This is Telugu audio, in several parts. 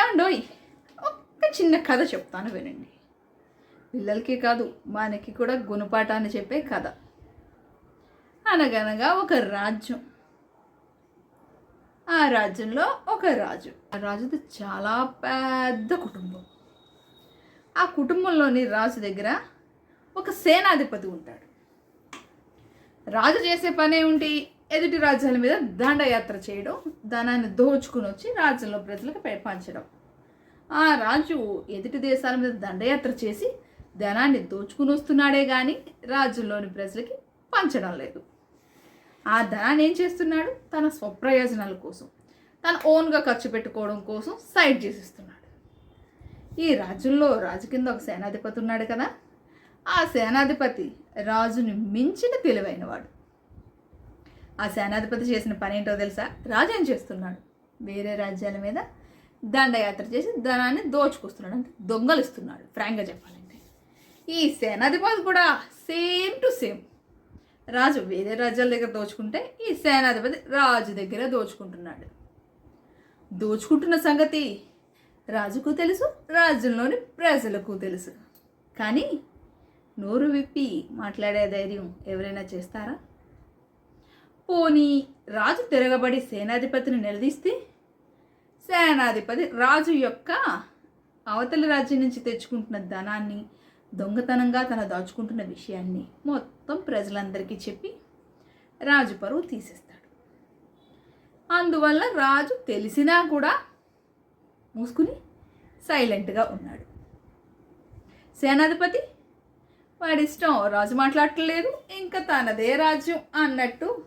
ఏమండోయ్ ఒక్క చిన్న కథ చెప్తాను వినండి. పిల్లలకి కాదు మనకి కూడా గుణపాఠాన్ని చెప్పే కథ. అనగనగా ఒక రాజ్యం. ఆ రాజ్యంలో ఒక రాజు. ఆ రాజుది చాలా పెద్ద కుటుంబం. ఆ కుటుంబంలోని రాజు దగ్గర ఒక సేనాధిపతి ఉంటాడు. రాజు చేసే పనే ఉంటి ఎదుటి రాజ్యాల మీద దండయాత్ర చేయడం ధనాన్ని దోచుకుని వచ్చి రాజ్యంలో ప్రజలకు పంచడం ఆ రాజు ఎదుటి దేశాల మీద దండయాత్ర చేసి ధనాన్ని దోచుకుని వస్తున్నాడే కానీ రాజ్యంలోని ప్రజలకి పంచడం లేదు. ఆ ధనాన్ని ఏం చేస్తున్నాడు? తన స్వప్రయోజనాల కోసం తన ఓన్గా ఖర్చు పెట్టుకోవడం కోసం సైడ్ చేసిస్తున్నాడు. ఈ రాజుల్లో రాజు కింద ఒక సేనాధిపతి ఉన్నాడు కదా? ఆ సేనాధిపతి రాజుని మించిన తెలివైనవాడు. ఆ సేనాధిపతి చేసిన పని ఏంటో తెలుసా? రాజు చేస్తున్నాడు? వేరే రాజ్యాల మీద దండయాత్ర చేసి ధనాన్ని దోచుకొస్తున్నాడు అంటే దొంగలిస్తున్నాడు ఫ్రాంక్గా చెప్పాలంటే. ఈ సేనాధిపతి కూడా సేమ్ టు సేమ్. రాజు వేరే రాజ్యాల దగ్గర దోచుకుంటే ఈ సేనాధిపతి రాజు దగ్గర దోచుకుంటున్నాడు. దోచుకుంటున్న సంగతి రాజుకు తెలుసు రాజ్యంలోని ప్రజలకు తెలుసు. కానీ నోరు విప్పి మాట్లాడే ధైర్యం ఎవరైనా చేస్తారా? పోనీ రాజు తిరగబడి సేనాధిపతిని నిలదీస్తే? సేనాధిపతి రాజు యొక్క అవతలి రాజ్యం నుంచి తెచ్చుకుంటున్న ధనాన్ని దొంగతనంగా తన దాచుకుంటున్న విషయాన్ని మొత్తం ప్రజలందరికీ చెప్పి రాజు పరువు తీసేస్తాడు. అందువల్ల రాజు తెలిసినా కూడా మూసుకుని సైలెంట్గా ఉన్నాడు. సేనాధిపతి వాడిష్టం రాజు రాజు మాట్లాడట్లేదు ఇంకా తనదే రాజ్యం అన్నట్టు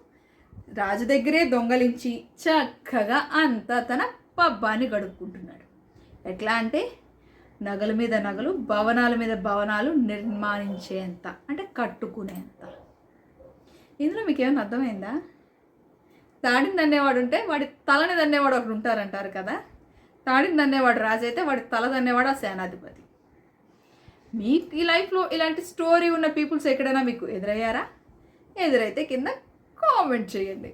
రాజు దగ్గరే దొంగలించి చక్కగా అంతా తన పబ్బాన్ని గడుపుకుంటున్నాడు. ఎట్లా అంటే నగల మీద నగలు భవనాల మీద భవనాలు నిర్మాణించేంత అంటే కట్టుకునేంత. ఇందులో మీకు ఏమైనా అర్థమైందా? తాడిని దన్నేవాడు ఉంటే వాడి తలని దన్నేవాడు ఒకడు ఉంటారంటారు కదా? తాడిని దన్నేవాడు రాజు అయితే వాడి తల దన్నేవాడు ఆ సేనాధిపతి. మీకు ఈ లైఫ్లో ఇలాంటి స్టోరీ ఉన్న పీపుల్స్ ఎక్కడైనా మీకు ఎదురయ్యారా? ఎదురైతే కింద కామెంట్ చేయండి.